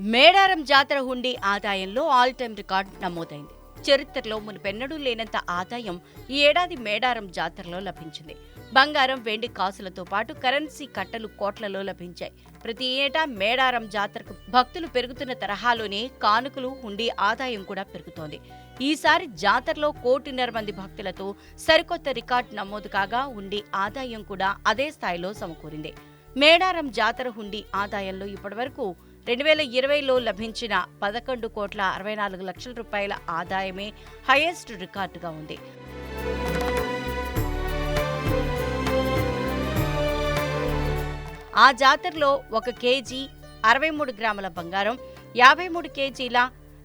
మేడారం జాతర హుండీ ఆదాయంలో all time record నమోదైంది. చరిత్రలో మునుపెన్నడూ లేనంత ఆదాయం ఈ ఏడాది మేడారం జాతరలో లభించింది. బంగారం వెండి కాసులతో పాటు కరెన్సీ కట్టలు కోట్లలో లభించాయి. ప్రతి ఏటా మేడారం జాతరకు భక్తులు పెరుగుతున్న తరహాలోనే కానుకలు హుండీ ఆదాయం కూడా పెరుగుతోంది. ఈసారి జాతరలో కోటిన్నర మంది భక్తులతో సరికొత్త రికార్డు నమోదు కాగా హుండీ ఆదాయం కూడా అదే స్థాయిలో సమకూరింది. మేడారం జాతర హుండీ ఆదాయంలో ఇప్పటివరకు రెండు వేల ఇరవైలో లభించిన పదకొండు కోట్ల అరవై నాలుగు లక్షల రూపాయల ఆదాయమే హైయెస్ట్ రికార్డుగా ఉంది. ఆ జాతరలో ఒక కేజీ అరవై మూడు గ్రాముల బంగారం యాభై మూడు కేజీల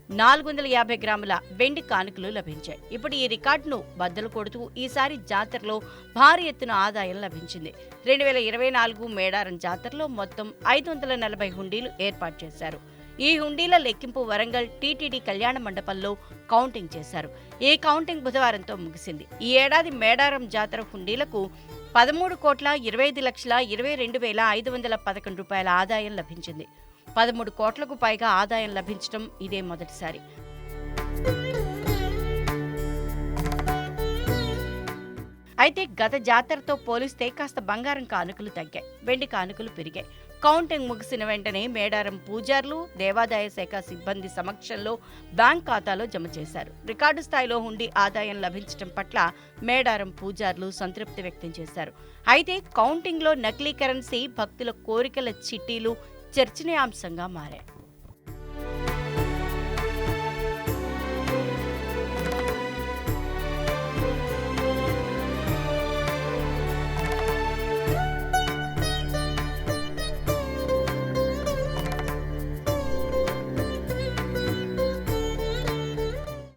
నాలుగు వందల యాభై గ్రాముల వెండి కానుకలు లభించాయి. ఇప్పుడు ఈ రికార్డును బద్దలు కొడుతూ ఈసారి జాతరలో భారీ ఎత్తున ఆదాయం లభించింది. రెండు వేల ఇరవై నాలుగు మేడారం జాతరలో మొత్తం ఐదు వందల నలభై హుండీలు ఏర్పాటు చేశారు. ఈ హుండీల లెక్కింపు వరంగల్ టీటీడీ కళ్యాణ మండపంలో కౌంటింగ్ చేశారు. ఈ కౌంటింగ్ బుధవారంతో ముగిసింది. ఈ ఏడాది మేడారం జాతర హుండీలకు పదమూడు కోట్ల ఇరవై ఐదు లక్షల ఇరవై రెండు వేల ఐదు వందల పదకొండు రూపాయల ఆదాయం లభించింది. పదమూడు కోట్లకు పైగా ఆదాయం లభించడం ఇదే మొదటిసారి. అయితే గత జాతరతో పోలిస్తే కాస్త బంగారం కానుకలు తగ్గాయి. వెండి కానుకలు పెరిగాయి. కౌంటింగ్ ముగిసిన వెంటనే మేడారం పూజార్లు దేవాదాయ శాఖ సిబ్బంది సమక్షంలో బ్యాంక్ ఖాతాలో జమ చేశారు. రికార్డు స్థాయిలో హుండీ ఆదాయం లభించడం పట్ల మేడారం పూజార్లు సంతృప్తి వ్యక్తం చేశారు. అయితే కౌంటింగ్లో నకిలీ కరెన్సీ భక్తుల కోరికల చిట్టీలు చర్చనీయాంశంగా మారాయి